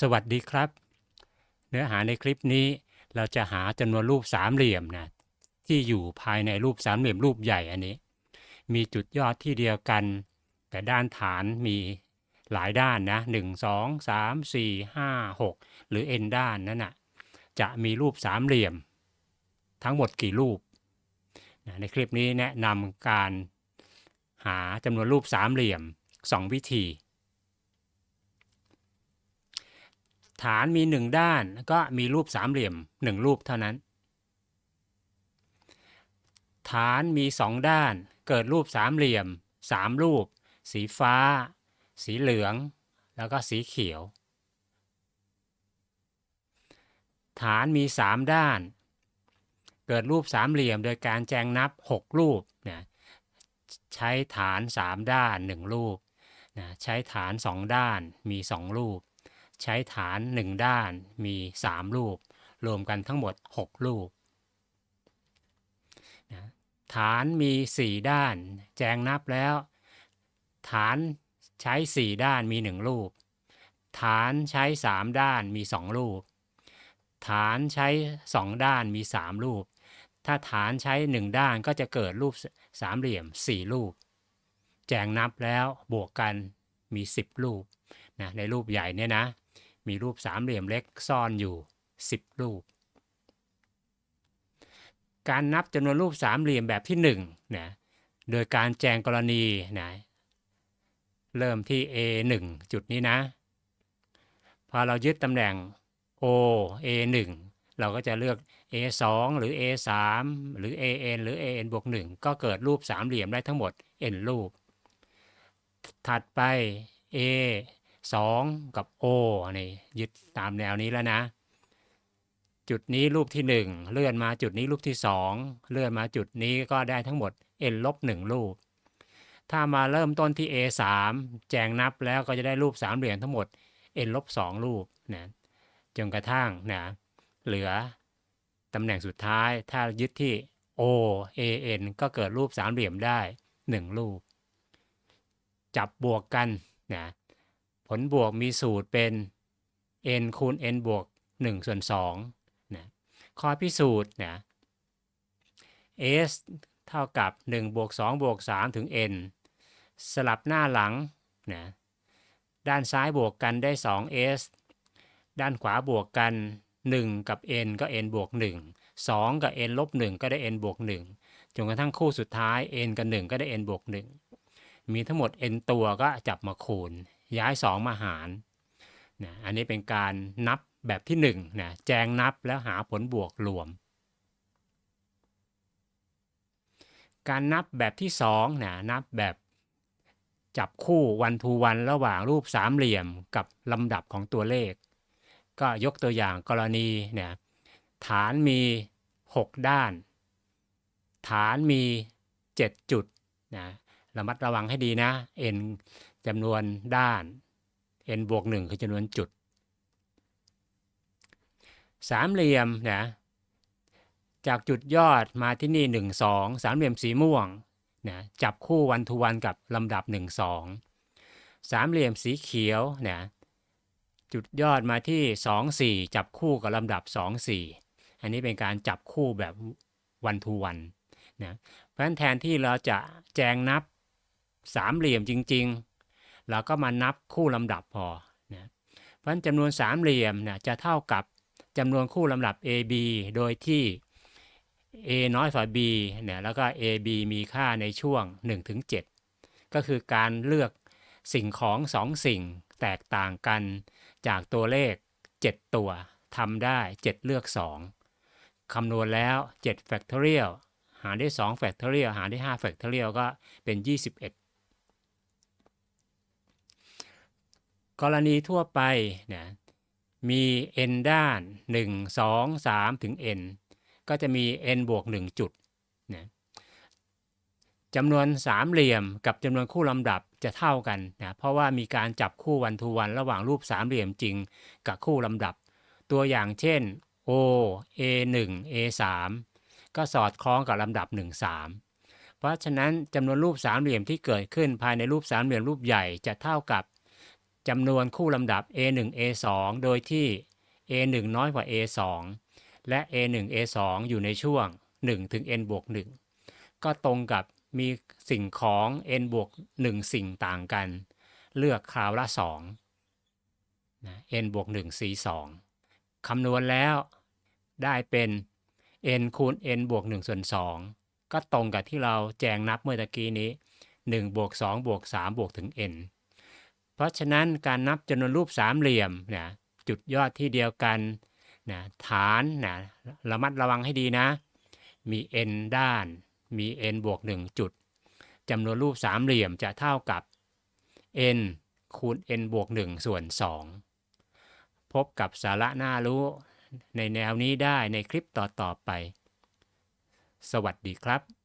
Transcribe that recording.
สวัสดีครับ เนื้อหาในคลิปนี้เราจะหาจำนวนรูปสามเหลี่ยมนะที่อยู่ภายในรูปสามเหลี่ยมรูปใหญ่อันนี้ มีจุดยอดที่เดียวกัน แต่ด้านฐานมีหลายด้านนะหนึ่งสองสามสี่ห้าหกหรือ n ด้านนั่นนะจะมีรูปสามเหลี่ยม ทั้งหมดกี่รูปนะในคลิปนี้แนะนำการหาจำนวนรูปสามเหลี่ยมสองวิธี ฐานมีหนึ่งด้านก็มีรูปสามเหลี่ยมหนึ่งรูปเท่านั้น ฐานมีสองด้าน เกิดรูปสามเหลี่ยมสามรูป สีฟ้า สีเหลือง แล้วก็สีเขียว ฐานมีสามด้าน เกิดรูปสามเหลี่ยมโดยการแจงนับ 6 รูปนะใช้ฐาน 3 ด้าน 1 รูปนะใช้ฐาน 2 ด้านมี 2 รูป ใช้ฐาน 1 ด้านมี 3 รูป รวมกันทั้งหมด 6 รูปนะฐานมี 4 ด้าน แจงนับแล้ว ฐานใช้ 4 ด้านมี 1 รูป ฐานใช้ 3 ด้านมี 2 รูป ฐานใช้ 2 ด้านมี 3 รูป ถ้าฐานใช้ 1 ด้านก็จะเกิดรูปสามเหลี่ยม 4 รูป แจงนับแล้วบวกกันมี 10 รูปนะในรูปใหญ่เนี่ยนะ มีรูปสามเหลี่ยมเล็กซ่อนอยู่ 10 รูป การนับจำนวนรูปสามเหลี่ยมแบบที่1นะโดยการแจงกรณีนะเริ่มที่ A1 จุดนี้นะ พอเรายึดตำแหน่ง O A1 เราก็จะเลือก A2 หรือ A3 หรือ AN หรือ AN บวก1ก็เกิดรูปสามเหลี่ยมได้ทั้งหมด n รูป ถัดไป A 2 กับ O นี่ยึดตามแนวนี้แล้วนะ จุดนี้รูปที่ 1 เลื่อนมาจุดนี้รูปที่ 2 เลื่อนมาจุดนี้ก็ได้ทั้งหมด n ลบ1รูป ถ้ามาเริ่มต้นที่ A3 แจงนับแล้วก็จะได้รูปสามเหลี่ยมทั้งหมด n ลบ2รูปนะจนกระทั่งนะเหลือตำแหน่งสุดท้ายถ้ายึดที่ O A N ก็เกิดรูปสามเหลี่ยมได้ 1 รูป จับบวกกันนะ ผลบวกมีสูตรเป็น n คูณ n บวก1ส่วน2นะข้อพิสูจน์นะ s เท่ากับ 1 บวก 2 บวก 3 ถึง n สลับหน้าหลังนะด้านซ้ายบวกกันได้ 2s ด้านขวาบวกกัน 1 กับ n ก็ n บวก 1 2 กับ n ลบ 1 ก็ได้ n บวก 1 จนกระทั่งคู่สุดท้าย n กับ 1 ก็ได้ n บวก 1 มีทั้งหมด n ตัวก็จับมาคูณ ย้าย 2 มาหารนะอันนี้เป็นการนับแบบที่1นะแจงนับแล้วหาผลบวกรวม การนับแบบที่2นะนับแบบจับคู่วันทูวันระหว่างรูปสามเหลี่ยมกับลำดับของตัวเลข ก็ยกตัวอย่างกรณีเนี่ยฐานมี 6 ด้าน ฐานมี 7 จุดนะระมัดระวังให้ดีนะ n จำนวนด้าน n บวก1คือจำนวนจุด สามเหลี่ยมนะจากจุดยอดมาที่นี่ 1 2 สามเหลี่ยมสีม่วงนะจับคู่วันทูวันกับลำดับ 1 2 สามเหลี่ยมสีเขียวนะจุดยอดมาที่ 2 4 จับคู่กับลำดับ 2 4 อันนี้เป็นการจับคู่แบบวันทูวันนะเพราะฉะนั้นแทนที่เราจะแจงนับสามเหลี่ยมจริง ๆ เราก็มานับคู่ลำดับพอนะเพราะฉะนั้นจำนวนสามเหลี่ยมนะจะเท่ากับจำนวนคู่ลำดับ AB โดยที่ a น้อยกว่า b เนี่ยแล้วก็ ab มีค่าในช่วง 1-7 ก็คือการเลือกสิ่งของสองสิ่งแตกต่างกันจากตัวเลข 7 ตัวทำได้ 7 เลือก 2 คำนวณแล้ว7 factorial หารด้วย2 factorial หารด้วย5 factorial ก็เป็น 21 กรณีทั่วไปนะมี n ด้าน 1 2 3 ถึง n ก็จะมี n บวก 1 จุดนะจำนวนสามเหลี่ยมกับจำนวนคู่ลำดับจะเท่ากันนะเพราะว่ามีการจับคู่วันทูวันระหว่างรูปสามเหลี่ยมจริงกับคู่ลำดับ ตัวอย่างเช่น O A 1 A 3ก็สอดคล้องกับลำดับ 1 3 เพราะฉะนั้นจำนวนรูปสามเหลี่ยมที่เกิดขึ้นภายในรูปสามเหลี่ยมรูปใหญ่จะเท่ากับ จำนวนคู่ลำดับ a1 a2 โดยที่ a1 น้อยกว่า a2 และ a1 a2 อยู่ในช่วง 1 ถึง n บวก1ก็ตรงกับมีสิ่งของ n บวก1สิ่งต่างกัน เลือกคราวละ2นะ n บวก1 c 2คำนวณแล้วได้เป็น n คูณ n บวก1ส่วน2ก็ตรงกับที่เราแจงนับเมื่อตะกี้นี้ 1 บวก 2 บวก 3 บวกถึง n เพราะฉะนั้นการนับจำนวนรูปสามเหลี่ยมนะจุดยอดที่เดียวกันนะฐานนะระมัดระวังให้ดีนะ มี n ด้าน มี n บวก 1 จุดจำนวนรูปสามเหลี่ยมจะเท่ากับ n คูณ n บวก 1 ส่วน 2 พบกับสาระน่ารู้ในแนวนี้ได้ในคลิปต่อ ๆ ไป สวัสดีครับ